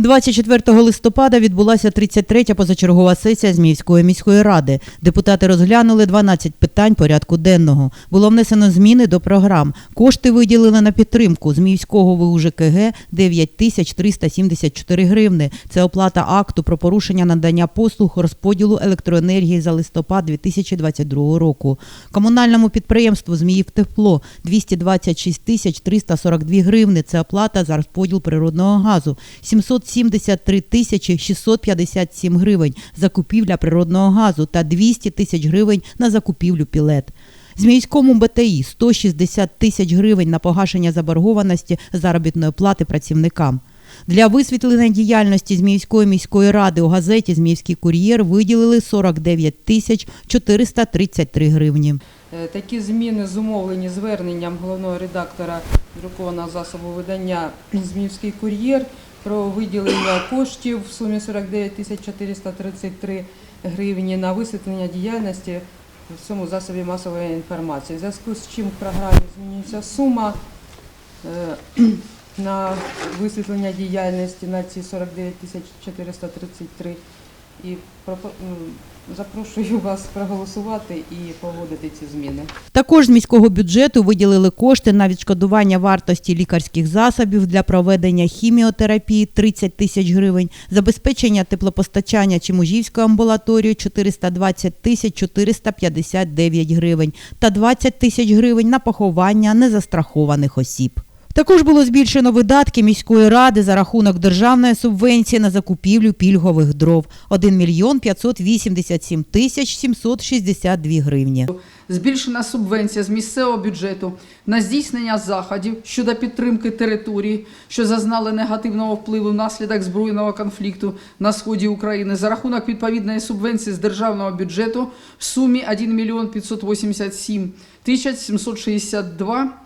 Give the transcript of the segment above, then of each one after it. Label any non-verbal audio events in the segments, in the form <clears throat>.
24 листопада відбулася 33-я позачергова сесія Зміївської міської ради. Депутати розглянули 12 питань порядку денного. Було внесено зміни до програм. Кошти виділили на підтримку Зміївського ВУЖКГ 9 тисяч 374 гривни. Це оплата акту про порушення надання послуг розподілу електроенергії за листопад 2022 року. Комунальному підприємству Зміїв тепло 226 тисяч 342 гривни. Це оплата за розподіл природного газу. 773 тисячі 657 гривень закупівля природного газу та 200 тисяч гривень на закупівлю пілет. Зміївському БТІ 160 тисяч гривень на погашення заборгованості заробітної плати працівникам. Для висвітлення діяльності Зміївської міської ради у газеті Зміївський кур'єр виділили 49 тисяч 433 гривні. Е, Такі зміни зумовлені зверненням головного редактора друкованого засобу видання «Зміївський кур'єр» про виділення коштів в сумі 49 тисяч 433 гривні на висвітлення діяльності в цьому засобі масової інформації. В зв'язку з чим в програмі змінюється сума е, <clears throat> на висвітлення діяльності на ці 49 тисяч 433 і запрошую вас проголосувати і погодити ці зміни. Також з міського бюджету виділили кошти на відшкодування вартості лікарських засобів для проведення хіміотерапії 30 тисяч гривень, забезпечення теплопостачання Чимужівської амбулаторії 420 тисяч 459 гривень та 20 тисяч гривень на поховання незастрахованих осіб. Також було збільшено видатки міської ради за рахунок державної субвенції на закупівлю пільгових дров 1 мільйон 587 тисяч 762 гривні. Збільшена субвенція з місцевого бюджету на здійснення заходів щодо підтримки територій, що зазнали негативного впливу внаслідок збройного конфлікту на сході України за рахунок відповідної субвенції з державного бюджету в сумі 1 мільйон 587 тисяч 762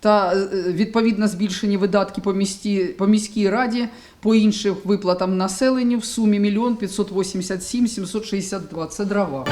та е, відповідно збільшені видатки по, місті, по міській раді по інших виплатам населенню в сумі 1 мільйон 587 762. Це дрова.